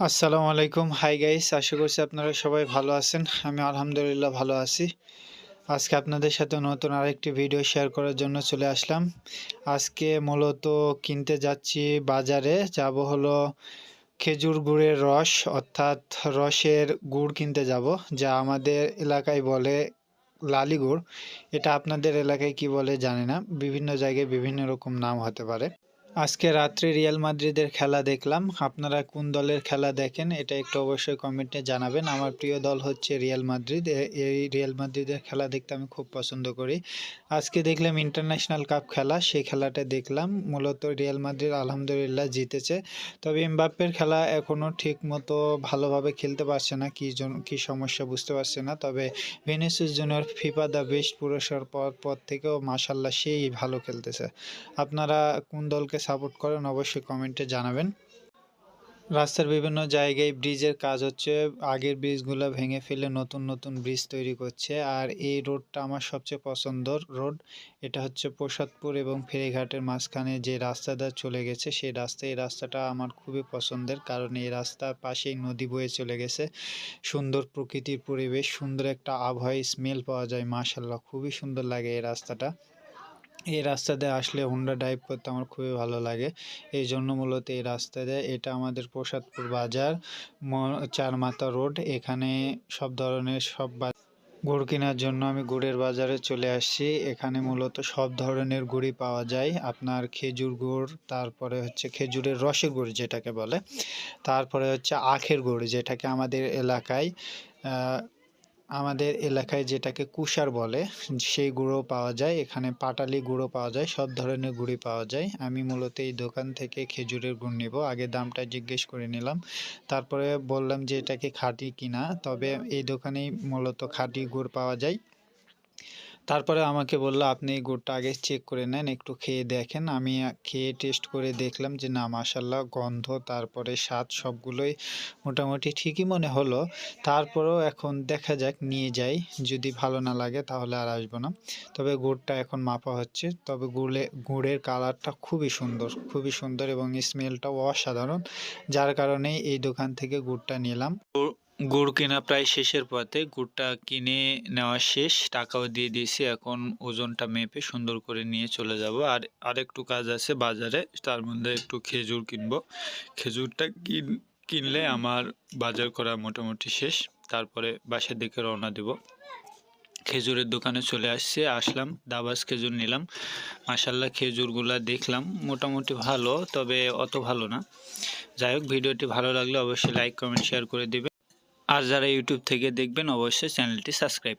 আসসালামু আলাইকুম। Hi guys আশা করছি আপনারা সবাই ভালো আছেন। আমি আলহামদুলিল্লাহ ভালো আছি। আজকে আপনাদের সাথে নতুন আরেকটি ভিডিও শেয়ার করার জন্য চলে আসলাম। আজকে মূলত কিনতে যাচ্ছি বাজারে। যাব হলো খেজুর গুড়ের রস, অর্থাৎ রসের গুড় কিনতে যাব, যা আমাদের এলাকায় বলে লালি গুড়। এটা আপনাদের এলাকায় কি বলে জানি না। বিভিন্ন জায়গায় বিভিন্ন রকম নাম হতে পারে। আজকে রাত্রে রিয়াল মাদ্রিদের খেলা দেখলাম। আপনারা কোন দলের খেলা দেখেন, এটা একটু অবশ্যই কমেন্টে জানাবেন। আমার প্রিয় দল হচ্ছে রিয়াল মাদ্রিদ। এই রিয়াল মাদ্রিদের খেলা দেখতে আমি খুব পছন্দ করি। আজকে দেখলাম ইন্টারন্যাশনাল কাপ খেলা, সেই খেলাটা দেখলাম। মূলত রিয়াল মাদ্রিদ আলহামদুলিল্লাহ জিতেছে। তবে এমবাপ্পের খেলা এখনও ঠিক মতো ভালোভাবে খেলতে পারছে না, কী জন, কী সমস্যা বুঝতে পারছে না। তবে Vinicius Junior FIFA the best পুরস্কার পর পর থেকেও মাসাল্লাহ সেই ভালো খেলতেছে। আপনারা কোন দলকে সাপোর্ট করেন, অবশ্যই কমেন্টে জানাবেন। রাস্তার বিভিন্ন জায়গায় ব্রিজের কাজ হচ্ছে, আগের ব্রিজগুলো ভেঙে ফেলে নতুন নতুন ব্রিজ তৈরি করছে। আর এই রোডটা আমার সবচেয়ে পছন্দর রোড, এটা হচ্ছে প্রসাদপুর এবং ফেরিঘাটের মাঝখানে যে রাস্তাটা চলে গেছে, সেই রাস্তা এই রাস্তাটা আমার খুবই পছন্দের কারণ এই রাস্তার পাশেই নদী বয়ে চলে গেছে। সুন্দর প্রকৃতির পরিবেশ, সুন্দর একটা আবহাওয়া স্মেল পাওয়া যায় মাশাল্লাহ খুবই সুন্দর লাগে এই রাস্তাটা। এই রাস্তা দিয়ে আসলে হুন্ডা ড্রাইভ করতে আমার খুবই ভালো লাগে। এই জন্য মূলত এই রাস্তা দিয়ে এটা আমাদের প্রসাদপুর বাজার চারমাথা রোড। এখানে সব ধরনের সব গুড় কেনার জন্য আমি গুড়ের বাজারে চলে আসছি। এখানে মূলত সব ধরনের গুড়ই পাওয়া যায়। আপনার খেজুর গুড়, তারপরে হচ্ছে খেজুরের রসের গুড় যেটাকে বলে। তারপরে হচ্ছে আখের গুড় যেটাকে আমাদের এলাকায় আমাদের এলাকায় যেটাকে কুষার বলে, সেই গুঁড়ো পাওয়া যায়। এখানে পাটালি গুঁড়ো পাওয়া যায়, সব ধরনের গুঁড়ি পাওয়া যায়। আমি মূলত এই দোকান থেকে খেজুরের গুড় নেব। আগে দামটা জিজ্ঞেস করে নিলাম। তারপরে বললাম যে এটাকে খাঁটি কিনা, তবে এই দোকানেই মূলত খাঁটি গুড় পাওয়া যায়। তারপরে আমাকে বলল, আপনি এই গুড়টা আগে চেক করে নেন, একটু খেয়ে দেখেন। আমি খেয়ে টেস্ট করে দেখলাম যে, না মাসাল্লাহ গন্ধ, তারপরে স্বাদ সবগুলোই মোটামুটি ঠিকই মনে হলো। তারপরেও এখন দেখা যাক, নিয়ে যাই। যদি ভালো না লাগে, তাহলে আর আসব না। তবে গুড়টা এখন মাপা হচ্ছে। তবে গুড়ে, গুড়ের কালারটা খুবই সুন্দর খুবই সুন্দর এবং স্মেলটাও অসাধারণ। যার কারণে এই দোকান থেকে গুড়টা নিলাম। গুড় কেনা প্রায় শেষের পথে। গুড়টা কিনে নেওয়া শেষ, টাকাও দিয়ে দিয়েছি। এখন ওজনটা মেপে সুন্দর করে নিয়ে চলে যাব। আর আরেকটু কাজ আছে বাজারে, তার মধ্যে একটু খেজুর কিনব। খেজুরটা কিন, কিনলে আমার বাজার করা মোটামুটি শেষ। তারপরে বাসার দিকে রওনা দেব। খেজুরের দোকানে চলে আসছে, আসলাম, দাবাস খেজুর নিলাম। মাসাল্লাহ খেজুরগুলা দেখলাম, মোটামুটি ভালো, তবে অত ভালো না। যাই হোক, ভিডিওটি ভালো লাগলে অবশ্যই লাইক কমেন্ট শেয়ার করে দিবেন। আর যারা ইউটিউব থেকে দেখবেন অবশ্যই চ্যানেলটি সাবস্ক্রাইব